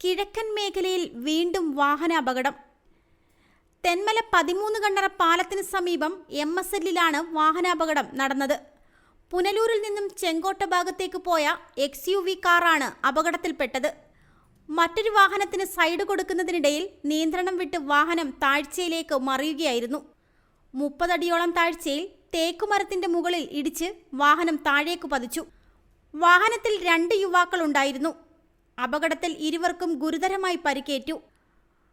കിഴക്കൻ മേഖലയിൽ വീണ്ടും വാഹന അപകടം തെന്മല പതിമൂന്ന് കണ്ണറ പാലത്തിന് സമീപം എം എസ് എല്ലിലാണ് വാഹനാപകടം നടന്നത്. പുനലൂരിൽ നിന്നും ചെങ്കോട്ട ഭാഗത്തേക്ക് പോയ എക്സ് യു വി കാറാണ് അപകടത്തിൽപ്പെട്ടത്. മറ്റൊരു വാഹനത്തിന് സൈഡ് കൊടുക്കുന്നതിനിടയിൽ നിയന്ത്രണം വിട്ട് വാഹനം താഴ്ചയിലേക്ക് മറിയുകയായിരുന്നു. മുപ്പതടിയോളം താഴ്ചയിൽ തേക്കുമരത്തിന്റെ മുകളിൽ ഇടിച്ച് വാഹനം താഴേക്ക് പതിച്ചു. വാഹനത്തിൽ രണ്ട് യുവാക്കളുണ്ടായിരുന്നു അപകടത്തിൽ ഇരുവർക്കും ഗുരുതരമായി പരിക്കേറ്റു.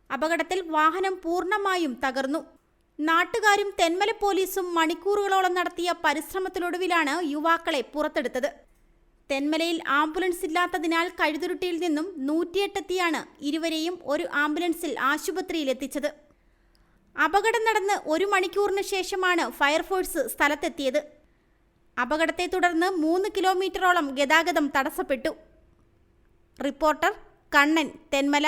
അപകടത്തിൽ വാഹനം പൂർണമായും തകർന്നു. നാട്ടുകാരും തെന്മല പോലീസും മണിക്കൂറുകളോളം നടത്തിയ പരിശ്രമത്തിനൊടുവിലാണ് യുവാക്കളെ പുറത്തെടുത്തത്. തെന്മലയിൽ ആംബുലൻസ് ഇല്ലാത്തതിനാൽ കഴുതുരുട്ടിയിൽ നിന്നും നൂറ്റിയെട്ടെത്തിയാണ് ഇരുവരെയും ഒരു ആംബുലൻസിൽ ആശുപത്രിയിലെത്തിച്ചത് അപകടം നടന്ന് ഒരു മണിക്കൂറിന് ശേഷമാണ് ഫയർഫോഴ്സ് സ്ഥലത്തെത്തിയത്. അപകടത്തെ തുടർന്ന് മൂന്ന് കിലോമീറ്ററോളം ഗതാഗതം തടസ്സപ്പെട്ടു. റിപ്പോർട്ടർ കണ്ണൻ തെന്മല